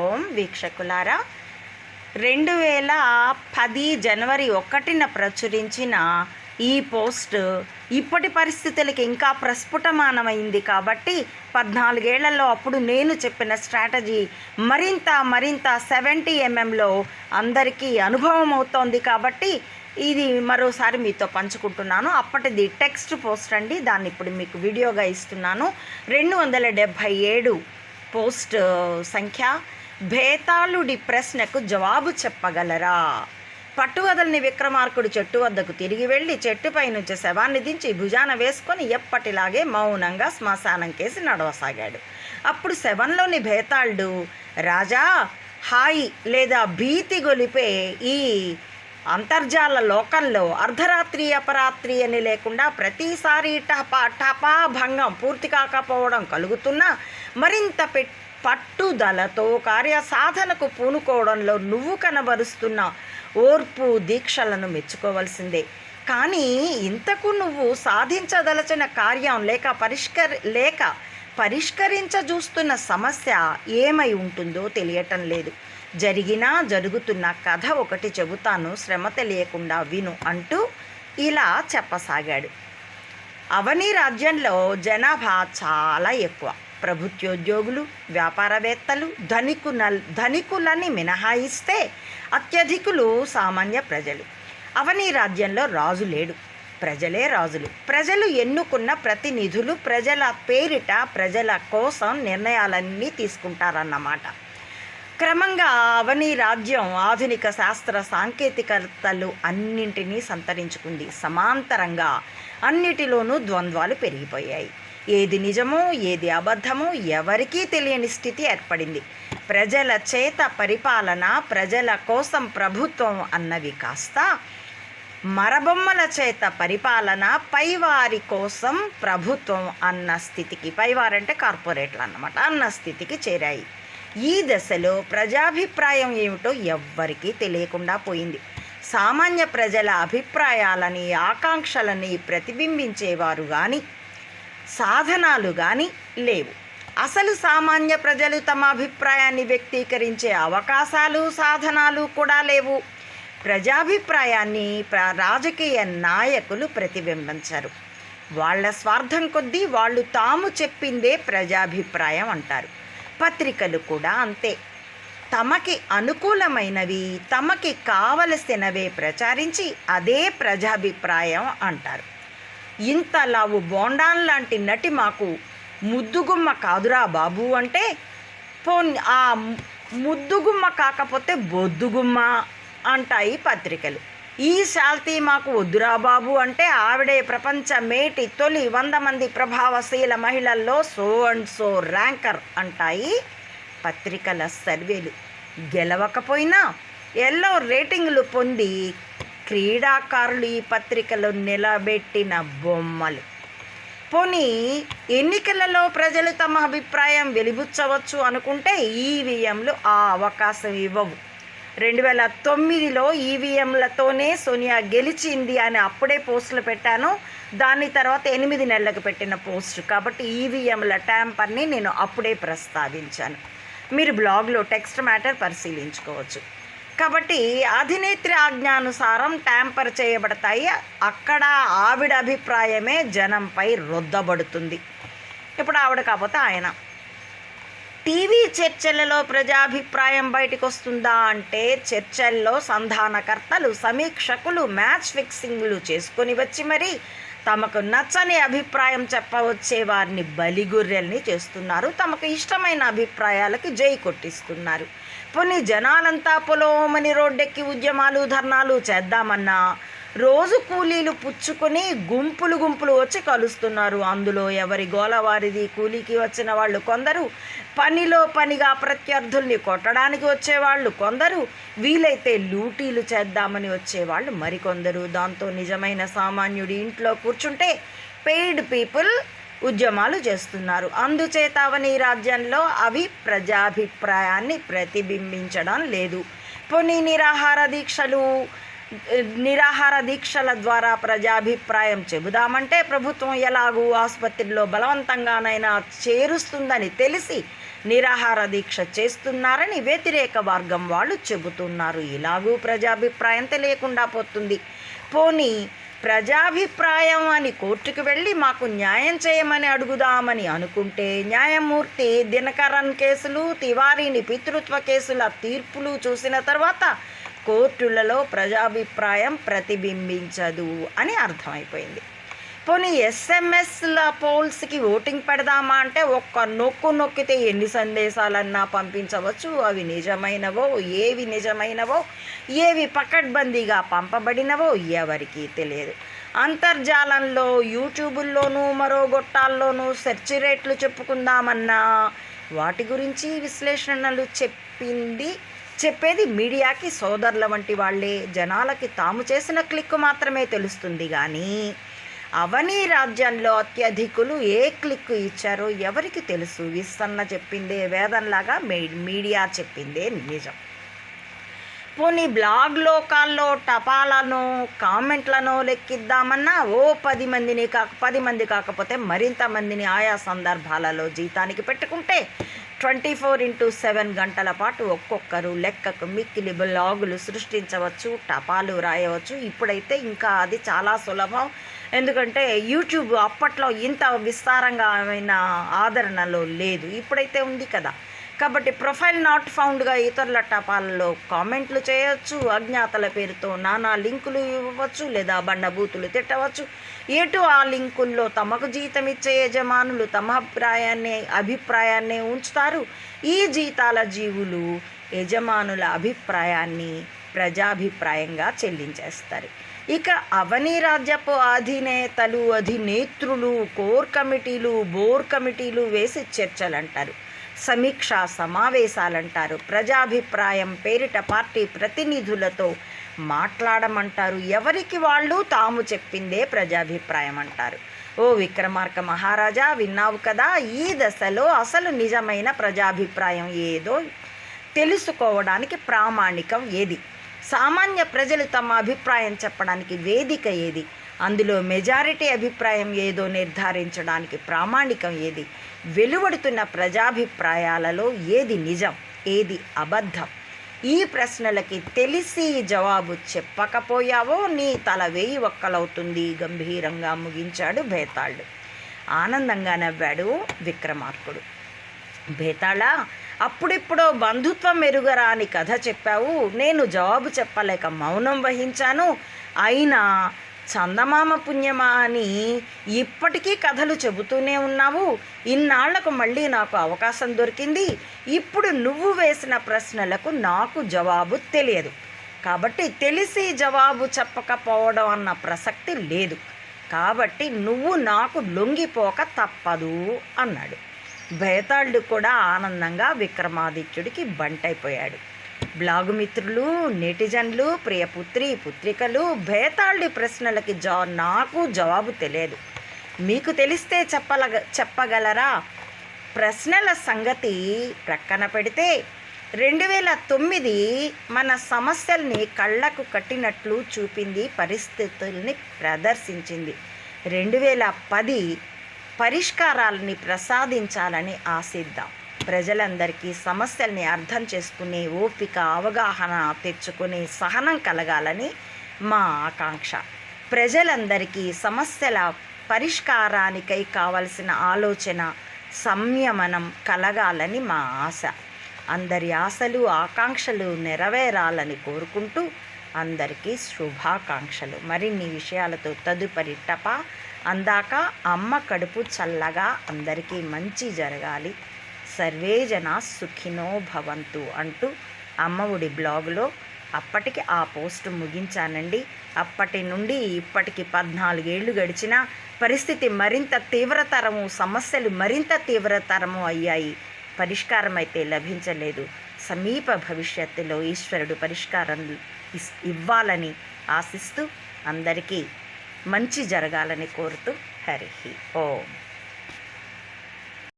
ఓం వీక్షకులారా రెండు వేల పది జనవరి ఒకటిన ప్రచురించిన ఈ పోస్ట్ ఇప్పటి పరిస్థితులకి ఇంకా ప్రస్ఫుటమానమైంది కాబట్టి పద్నాలుగేళ్ళలో అప్పుడు నేను చెప్పిన స్ట్రాటజీ మరింత మరింత సెవెంటీ ఎంఎంలో అందరికీ అనుభవం అవుతోంది కాబట్టి ఇది మరోసారి మీతో పంచుకుంటున్నాను. అప్పటిది టెక్స్ట్ పోస్ట్ అండి. దాన్ని ఇప్పుడు మీకు వీడియోగా ఇస్తున్నాను. రెండు వందల డెబ్భై ఏడు పోస్ట్ సంఖ్య భేతాళుడి ప్రశ్నకు జవాబు చెప్పగలరా? పట్టువదలని విక్రమార్కుడు చెట్టు వద్దకు తిరిగి వెళ్ళి చెట్టుపై నుంచి శవాన్ని దించి భుజాన వేసుకొని ఎప్పటిలాగే మౌనంగా శ్మశానం కేసి నడవసాగాడు. అప్పుడు శవంలోని భేతాళుడు రాజా హాయి లేదా భీతి గొలిపే ఈ అంతర్జాల లోకంలో అర్ధరాత్రి అపరాత్రి అని లేకుండా ప్రతిసారి టపా టపా భంగం పూర్తి కాకపోవడం కలుగుతున్నా మరింత పెట్టి పట్టుదలతో కార్యసాధనకు పూనుకోవడంలో నువ్వు కనబరుస్తున్న ఓర్పు దీక్షలను మెచ్చుకోవలసిందే. కానీ ఇంతకు నువ్వు సాధించదలచిన కార్యం లేక పరిష్కరి లేక పరిష్కరించ చూస్తున్న సమస్య ఏమై ఉంటుందో తెలియటం లేదు. జరిగినా జరుగుతున్న కథ ఒకటి చెబుతాను శ్రమ తెలియకుండా విను అంటూ ఇలా చెప్పసాగాడు. అవని రాజ్యంలో జనాభా చాలా ఎక్కువ. ప్రభుత్వోద్యోగులు వ్యాపారవేత్తలు ధనికుల ధనికులని మినహాయిస్తే అత్యధికులు సామాన్య ప్రజలు. అవని రాజ్యంలో రాజు లేడు. ప్రజలే రాజులు. ప్రజలు ఎన్నుకున్న ప్రతినిధులు ప్రజల పేరిట ప్రజల కోసం నిర్ణయాలన్నీ తీసుకుంటారన్నమాట. క్రమంగా అవని రాజ్యం ఆధునిక శాస్త్ర సాంకేతికతలు అన్నింటినీ సంతరించుకుంది. సమాంతరంగా అన్నిటిలోనూ ద్వంద్వాలు పెరిగిపోయాయి. ఏది నిజమో ఏది అబద్ధమో ఎవరికీ తెలియని స్థితి ఏర్పడింది. ప్రజల చేత పరిపాలన ప్రజల కోసం ప్రభుత్వం అన్నవి కాస్త మరబొమ్మల చేత పరిపాలన పైవారి కోసం ప్రభుత్వం అన్న స్థితికి పైవారంటే కార్పొరేట్లు అన్నమాట అన్న స్థితికి చేరాయి. ఈ దశలో ప్రజాభిప్రాయం ఏమిటో ఎవ్వరికీ తెలియకుండా పోయింది. సామాన్య ప్రజల అభిప్రాయాలని ఆకాంక్షలని ప్రతిబింబించేవారు కానీ సాధనాలు కానీ లేవు. అసలు సామాన్య ప్రజలు తమ అభిప్రాయాన్ని వ్యక్తీకరించే అవకాశాలు సాధనాలు కూడా లేవు. ప్రజాభిప్రాయాన్ని రాజకీయ నాయకులు ప్రతిబింబించరు. వాళ్ళ స్వార్థం కొద్దీ వాళ్ళు తాము చెప్పిందే ప్రజాభిప్రాయం అంటారు. పత్రికలు కూడా అంతే. తమకి అనుకూలమైనవి తమకి కావలసినవే ప్రచారించి అదే ప్రజాభిప్రాయం అంటారు. ఇంత లావు బోండాన్ లాంటి నటి మాకు ముద్దుగుమ్మ కాదురా బాబు అంటే పో ఆ ముద్దుగుమ్మ కాకపోతే బొద్దుగుమ్మ అంటాయి పత్రికలు. ఈ శాల్తీ మాకు వద్దురా బాబు అంటే ఆవిడే ప్రపంచ మేటి తొలి వంద మంది ప్రభావశీల మహిళల్లో సో అండ్ సో ర్యాంకర్ అంటాయి పత్రికల సర్వేలు. గెలవకపోయినా ఎల్లో రేటింగ్లు పొంది క్రీడాకారులు ఈ పత్రికలో నిలబెట్టిన బొమ్మలు. పోనీ ఎన్నికలలో ప్రజలు తమ అభిప్రాయం వెలిబుచ్చవచ్చు అనుకుంటే ఈవీఎంలు ఆ అవకాశం ఇవ్వవు. రెండు వేల తొమ్మిదిలో ఈవీఎంలతోనే సోనియా గెలిచింది అని అప్పుడే పోస్టులు పెట్టాను. దాని తర్వాత ఎనిమిది నెలలకు పెట్టిన పోస్ట్. కాబట్టి ఈవీఎంల ట్యాంపర్ని నేను అప్పుడే ప్రస్తావించాను. మీరు బ్లాగ్లో టెక్స్ట్ మ్యాటర్ పరిశీలించుకోవచ్చు. కాబట్టి అధినేత్రి ఆజ్ఞానుసారం ట్యాంపర్ చేయబడతాయి. అక్కడ ఆవిడ అభిప్రాయమే జనంపై రుద్దబడుతుంది. ఇప్పుడు ఆవిడ కాకపోతే ఆయన. టీవీ చర్చలలో ప్రజాభిప్రాయం బయటకు వస్తుందా అంటే చర్చల్లో సంధానకర్తలు సమీక్షకులు మ్యాచ్ ఫిక్సింగ్లు చేసుకొని వచ్చి మరి తమకు నచ్చని అభిప్రాయం చెప్పవచ్చే వారిని బలిగొర్రెల్ని చేస్తున్నారు. తమకు ఇష్టమైన అభిప్రాయాలకి జై కొట్టిస్తున్నారు. కొన్ని జనాలంతా పొలోమని రోడ్డెక్కి ఉద్యమాలు ధర్నాలు చేద్దామన్నా రోజు కూలీలు పుచ్చుకొని గుంపులు గుంపులు వచ్చి కలుస్తున్నారు. అందులో ఎవరి గోలవారిది కూలీకి వచ్చిన వాళ్ళు కొందరు పనిలో పనిగా ప్రత్యర్థుల్ని కొట్టడానికి వచ్చేవాళ్ళు కొందరు. వీలైతే లూటీలు చేద్దామని వచ్చేవాళ్ళు మరికొందరు. దాంతో నిజమైన సామాన్యుడి ఇంట్లో కూర్చుంటే పెయిడ్ పీపుల్ ఉద్యమాలు చేస్తున్నారు. అందుచేత అవని రాజ్యంలో అవి ప్రజాభిప్రాయాన్ని ప్రతిబింబించడం లేదు. పోనీ నిరాహార దీక్షలు నిరాహార దీక్షల ద్వారా ప్రజాభిప్రాయం చెబుదామంటే ప్రభుత్వం ఎలాగూ ఆసుపత్రిలో బలవంతంగానైనా చేరుస్తుందని తెలిసి నిరాహార దీక్ష చేస్తున్నారని వ్యతిరేక వర్గం వాళ్ళు చెబుతున్నారు. ఇలాగూ ప్రజాభిప్రాయం తెలియకుండా పోతుంది. పోనీ ప్రజాభిప్రాయం అని కోర్టుకు వెళ్ళి మాకు న్యాయం చేయమని అడుగుదామని అనుకుంటే న్యాయమూర్తి దినకరన్ కేసులు తివారీని పితృత్వ కేసుల తీర్పులు చూసిన తర్వాత కోర్టులలో ప్రజాభిప్రాయం ప్రతిబింబించదు అని అర్థమైపోయింది. పోనీ ఎస్ఎంఎస్ల పోల్స్కి ఓటింగ్ పెడదామా అంటే ఒక్క నొక్కు నొక్కితే ఎన్ని సందేశాలన్నా పంపించవచ్చు? అవి నిజమైనవో ఏవి నిజమైనవో ఏవి పకడ్బందీగా పంపబడినవో ఎవరికీ తెలియదు. అంతర్జాలంలో యూట్యూబుల్లోనూ మరో గొట్టాల్లోనూ సెర్చ్ రేట్లు చెప్పుకుందామన్నా వాటి గురించి విశ్లేషణలు చెప్పింది చెప్పేది మీడియాకి సోదరుల వంటి వాళ్ళే. జనాలకి తాము చేసిన క్లిక్ మాత్రమే తెలుస్తుంది కానీ అవనీ రాజ్యంలో అత్యధికులు ఏ క్లిక్ ఇచ్చారో ఎవరికి తెలుసు? విస్తన్న చెప్పిందే వేదంలాగా మీడియా చెప్పిందే నిజం. పోనీ బ్లాగ్ లోకాల్లో టపాలను కామెంట్లను లెక్కిద్దామన్నా ఓ పది మందిని కాక పది మంది కాకపోతే మరింత మందిని ఆయా సందర్భాలలో జీతానికి పెట్టుకుంటే ట్వంటీ ఫోర్ ఇంటూ సెవెన్ గంటల పాటు ఒక్కొక్కరు లెక్కకు మిక్కిలి బ్లాగులు సృష్టించవచ్చు టపాలు రాయవచ్చు. ఇప్పుడైతే ఇంకా అది చాలా సులభం. ఎందుకంటే యూట్యూబ్ అప్పట్లో ఇంత విస్తారంగా ఆదరణలో లేదు. ఇప్పుడైతే ఉంది కదా. కాబట్టి ప్రొఫైల్ నాట్ ఫౌండ్గా ఇతరుల టపాలలో కామెంట్లు చేయవచ్చు అజ్ఞాతల పేరుతో నానా లింకులు ఇవ్వవచ్చు లేదా బండబూతులు తిట్టవచ్చు. ఎటు ఆ లింకుల్లో తమకు జీతం ఇచ్చే యజమానులు తమ అభిప్రాయాన్ని అభిప్రాయాన్ని ఉంచుతారు? ఈ జీతాల జీవులు యజమానుల అభిప్రాయాన్ని ప్రజాభిప్రాయంగా చెల్లించేస్తారు. ఇక అవని రాజ్యపు అధినేతలు అధినేత్రులు కోర్ కమిటీలు బోర్ కమిటీలు వేసి చర్చలు అంటారు సమీక్షా సమావేశాలంటారు. ప్రజాభిప్రాయం పేరిట పార్టీ ప్రతినిధులతో మాట్లాడమంటారు. ఎవరికి వాళ్ళు? తాము చెప్పిందే ప్రజాభిప్రాయం అంటారు ఓ విక్రమార్క మహారాజా విన్నావు కదా? ఈ దశలో అసలు నిజమైన ప్రజాభిప్రాయం ఏదో తెలుసుకోవడానికి ప్రామాణికం ఏది? సామాన్య ప్రజలు తమ అభిప్రాయం చెప్పడానికి వేదిక ఏది? అందులో మెజారిటీ అభిప్రాయం ఏదో నిర్ధారించడానికి ప్రామాణికం ఏది? వెలువడుతున్న ప్రజాభిప్రాయాలలో ఏది నిజం? ఏది అబద్ధం? ఈ ప్రశ్నలకి తెలిసి జవాబు చెప్పకపోయావో నీ తల వేయి ఒక్కలవుతుంది. గంభీరంగా ముగించాడు భేతాళుడు ఆనందంగా నవ్వాడు విక్రమార్కుడు. భేతాళ అప్పుడిప్పుడో బంధుత్వం మెరుగరాని కథ చెప్పావు. నేను జవాబు చెప్పలేక మౌనం వహించాను. అయినా చందమామ పుణ్యమా అని ఇప్పటికీ కథలు చెబుతూనే ఉన్నావు. ఇన్నాళ్ళకు మళ్ళీ నాకు అవకాశం దొరికింది. ఇప్పుడు నువ్వు వేసిన ప్రశ్నలకు నాకు జవాబు తెలియదు. కాబట్టి తెలిసి జవాబు చెప్పకపోవడం అన్న ప్రసక్తి లేదు. కాబట్టి నువ్వు నాకు లొంగిపోక తప్పదు అన్నాడు. భేతాళుడు కూడా ఆనందంగా విక్రమాదిత్యుడికి బంటైపోయాడు. బ్లాగు మిత్రులు నెటిజన్లు ప్రియపుత్రి పుత్రికలు భేతాళి ప్రశ్నలకి జా నాకు జవాబు తెలియదు. మీకు తెలిస్తే చెప్పల చెప్పగలరా? ప్రశ్నల సంగతి ప్రక్కన పెడితే రెండు వేల తొమ్మిది మన సమస్యల్ని కళ్ళకు కట్టినట్లు చూపింది పరిస్థితుల్ని ప్రదర్శించింది. రెండు వేల పది పరిష్కారాలని ప్రసాదించాలని ఆశిద్దాం. ప్రజలందరికీ సమస్యల్ని అర్థం చేసుకునే ఓపిక అవగాహన తెచ్చుకునే సహనం కలగాలని మా ఆకాంక్ష. ప్రజలందరికీ సమస్యల పరిష్కారానికై కావలసిన ఆలోచన సంయమనం కలగాలని మా ఆశ. అందరి ఆశలు ఆకాంక్షలు నెరవేరాలని కోరుకుంటూ అందరికీ శుభాకాంక్షలు. మరిన్ని విషయాలతో తదుపరి టపా. అందాక అమ్మ కడుపు చల్లగా అందరికీ మంచి జరగాలి. సర్వే జన సుఖినో భవంతు అంటూ అమ్మఒడి బ్లాగులో అప్పటికి ఆ పోస్ట్ ముగించానండి. అప్పటి నుండి ఇప్పటికి పద్నాలుగేళ్ళు గడిచిన పరిస్థితి మరింత తీవ్రతరము సమస్యలు మరింత తీవ్రతరము అయ్యాయి. పరిష్కారం అయితే లభించలేదు. సమీప భవిష్యత్తులో ఈశ్వరుడు పరిష్కారం ఇవ్వాలని ఆశిస్తూ అందరికీ మంచి జరగాలని కోరుతూ హరి ఓం.